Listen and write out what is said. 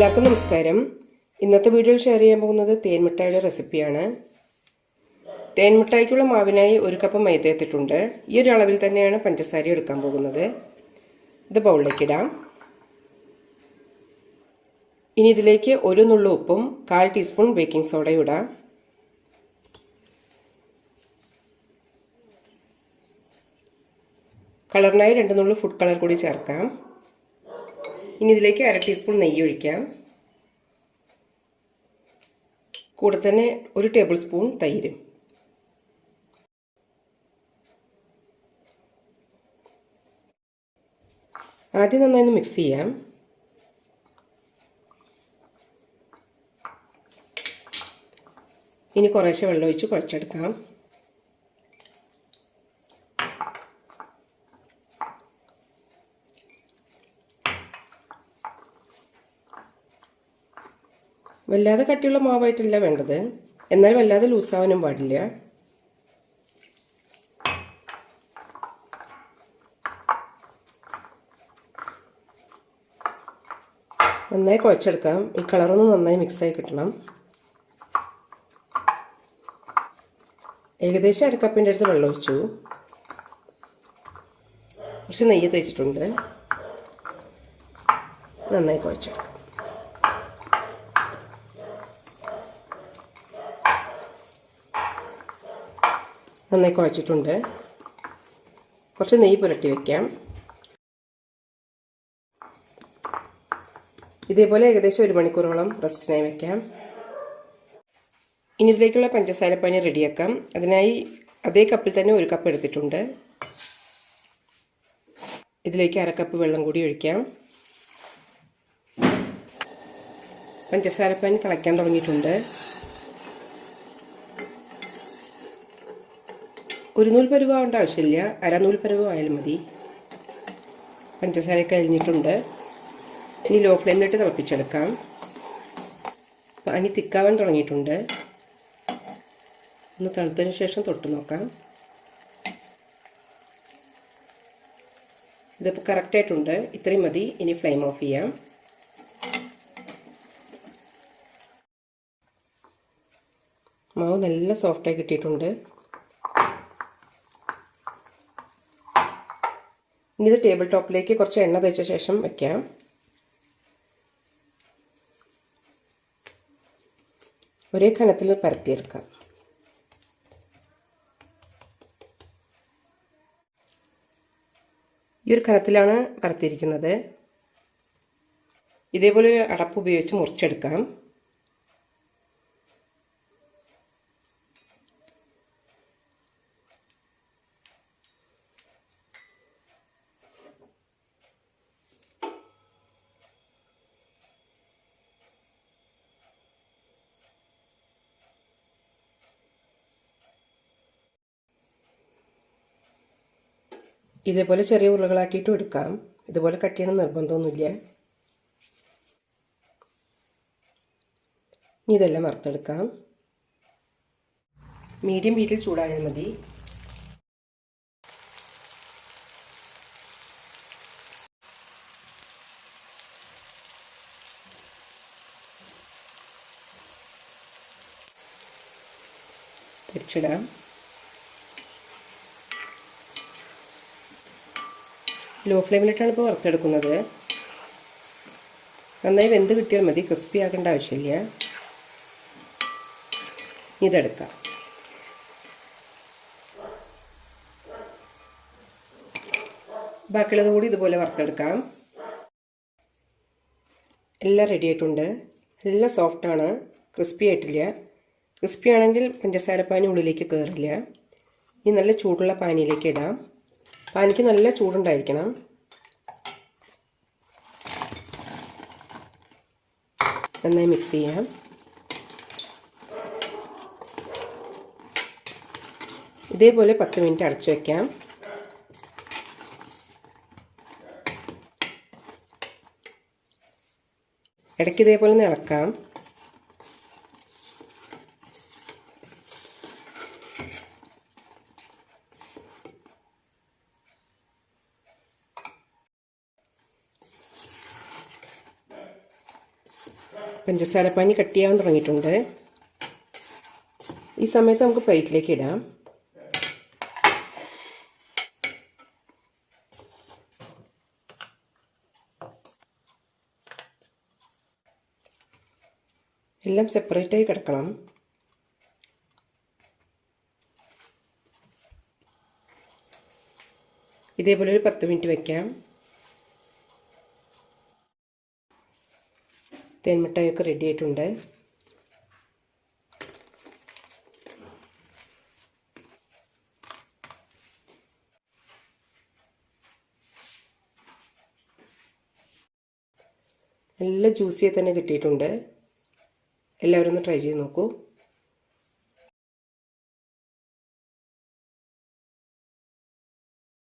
എല്ലാവർക്കും നമസ്കാരം. ഇന്നത്തെ വീഡിയോയിൽ ഷെയർ ചെയ്യാൻ പോകുന്നത് തേൻമിഠായിയുടെ റെസിപ്പിയാണ് തേൻമിഠായിക്കുള്ള മാവിനായി ഒരു കപ്പ് മൈദ എത്തിയിട്ടുണ്ട് ഈ ഒരു അളവിൽ തന്നെയാണ് പഞ്ചസാര എടുക്കാൻ പോകുന്നത്. ഇത് ബൗളിലേക്ക് ഇടാം. ഇനി ഇതിലേക്ക് ഒരു നുള്ളു ഉപ്പും കാൽ ടീസ്പൂൺ ബേക്കിംഗ് സോഡയും ഇടാം. കളറിനായി രണ്ട് നുള്ളു ഫുഡ് കളർ കൂടി ചേർക്കാം. ഇനി ഇതിലേക്ക് അര ടീസ്പൂൺ നെയ്യ് ഒഴിക്കാം. കൂടെ തന്നെ ഒരു ടേബിൾ സ്പൂൺ തൈരും. ആദ്യം നന്നായി ഒന്ന് മിക്സ് ചെയ്യാം. ഇനി കുറേശ്ശെ വെള്ളം ഒഴിച്ച് കുഴച്ചെടുക്കാം. വല്ലാതെ കട്ടിയുള്ള മാവായിട്ടല്ല വേണ്ടത്. എന്നാൽ വല്ലാതെ ലൂസാവാനും പാടില്ല. നന്നായി കുഴച്ചെടുക്കാം. ഈ കളറൊന്ന് നന്നായി മിക്സായി കിട്ടണം. ഏകദേശം അരക്കപ്പിന്റെ അടുത്ത് വെള്ളം ഒഴിച്ചു. കുറച്ച് നെയ്യ് തേച്ചിട്ടുണ്ട്. നന്നായി കുഴച്ചെടുക്കാം. നന്നായി കുഴച്ചിട്ടുണ്ട്. കുറച്ച് നെയ്യ് പുരട്ടി വയ്ക്കാം ഇതേപോലെ ഏകദേശം ഒരു മണിക്കൂറോളം റെസ്റ്റിനായി വയ്ക്കാം ഇനി ഇതിലേക്കുള്ള പഞ്ചസാരപ്പാനി റെഡിയാക്കാം. അതിനായി അതേ കപ്പിൽ തന്നെ ഒരു കപ്പ് എടുത്തിട്ടുണ്ട്. ഇതിലേക്ക് അരക്കപ്പ് വെള്ളം കൂടി ഒഴിക്കാം. പഞ്ചസാരപ്പാനി തിളയ്ക്കാൻ തുടങ്ങിയിട്ടുണ്ട്. ഒരു നൂൽ പരുവാവേണ്ട ആവശ്യമില്ല. അരനൂൽ പരുവ ആയാലും മതി. പഞ്ചസാര കഴിഞ്ഞിട്ടുണ്ട് ഇനി ലോ ഫ്ലെയിമിലിട്ട് തിളപ്പിച്ചെടുക്കാം. പനി തിക്കാവാൻ തുടങ്ങിയിട്ടുണ്ട്. ഒന്ന് തണുത്തതിന് ശേഷം തൊട്ട് നോക്കാം. ഇതിപ്പോൾ കറക്റ്റായിട്ടുണ്ട് ഇത്രയും മതി. ഇനി ഫ്ലെയിം ഓഫ് ചെയ്യാം. മാവ് നല്ല സോഫ്റ്റായി കിട്ടിയിട്ടുണ്ട്. ഇനി ഇത് ടേബിൾ ടോപ്പിലേക്ക് കുറച്ച് എണ്ണ തേച്ച ശേഷം വെക്കാം. ഒരേ കനത്തിൽ പരത്തിയെടുക്കാം. ഈ ഒരു കനത്തിലാണ് പരത്തിയിരിക്കുന്നത്. ഇതേപോലെ ഒരു അടപ്പ് ഉപയോഗിച്ച് മുറിച്ചെടുക്കാം. ഇതേപോലെ ചെറിയ ഉരുളകളാക്കിയിട്ടും എടുക്കാം. ഇതുപോലെ കട്ട് ചെയ്യണം നിർബന്ധമൊന്നുമില്ല. ഇനി ഇതെല്ലാം വറുത്തെടുക്കാം. മീഡിയം ഹീറ്റിൽ ചൂടായാൽ മതി. തിരിച്ചിടാം. ലോ ഫ്ലെയിമിലിട്ടാണ് ഇപ്പോൾ വറുത്തെടുക്കുന്നത്. നന്നായി വെന്ത് കിട്ടിയാൽ മതി ക്രിസ്പി ആക്കേണ്ട ആവശ്യമില്ല. ഇതെടുക്കാം. ബാക്കിയുള്ളത് കൂടി ഇതുപോലെ വറുത്തെടുക്കാം. എല്ലാം റെഡി ആയിട്ടുണ്ട്. എല്ലാം സോഫ്റ്റാണ് ക്രിസ്പി ആയിട്ടില്ല. ക്രിസ്പി ആണെങ്കിൽ പഞ്ചസാര പാനി ഉള്ളിലേക്ക് കയറില്ല ഈ നല്ല ചൂടുള്ള പാനിയിലേക്ക് ഇടാം. പാനിക്ക് നല്ല ചൂടുണ്ടായിരിക്കണം. നന്നായി മിക്സ് ചെയ്യാം. ഇതേപോലെ പത്ത് മിനിറ്റ് അടച്ചു വയ്ക്കാം ഇടയ്ക്ക് ഇതേപോലെ ഒന്ന് ഇളക്കാം. പഞ്ചസാരപ്പാനി കട്ടിയാവാൻ തുടങ്ങിയിട്ടുണ്ട്. ഈ സമയത്ത് നമുക്ക് പ്ലേറ്റിലേക്ക് ഇടാം. എല്ലാം സെപ്പറേറ്റായി കിടക്കണം. ഇതേപോലെ ഒരു പത്ത് മിനിറ്റ് വയ്ക്കാം തേൻമിഠായിയൊക്കെ റെഡി ആയിട്ടുണ്ട്. നല്ല ജ്യൂസിയെ തന്നെ കിട്ടിയിട്ടുണ്ട്. എല്ലാവരും ഒന്ന് ട്രൈ ചെയ്ത് നോക്കൂ.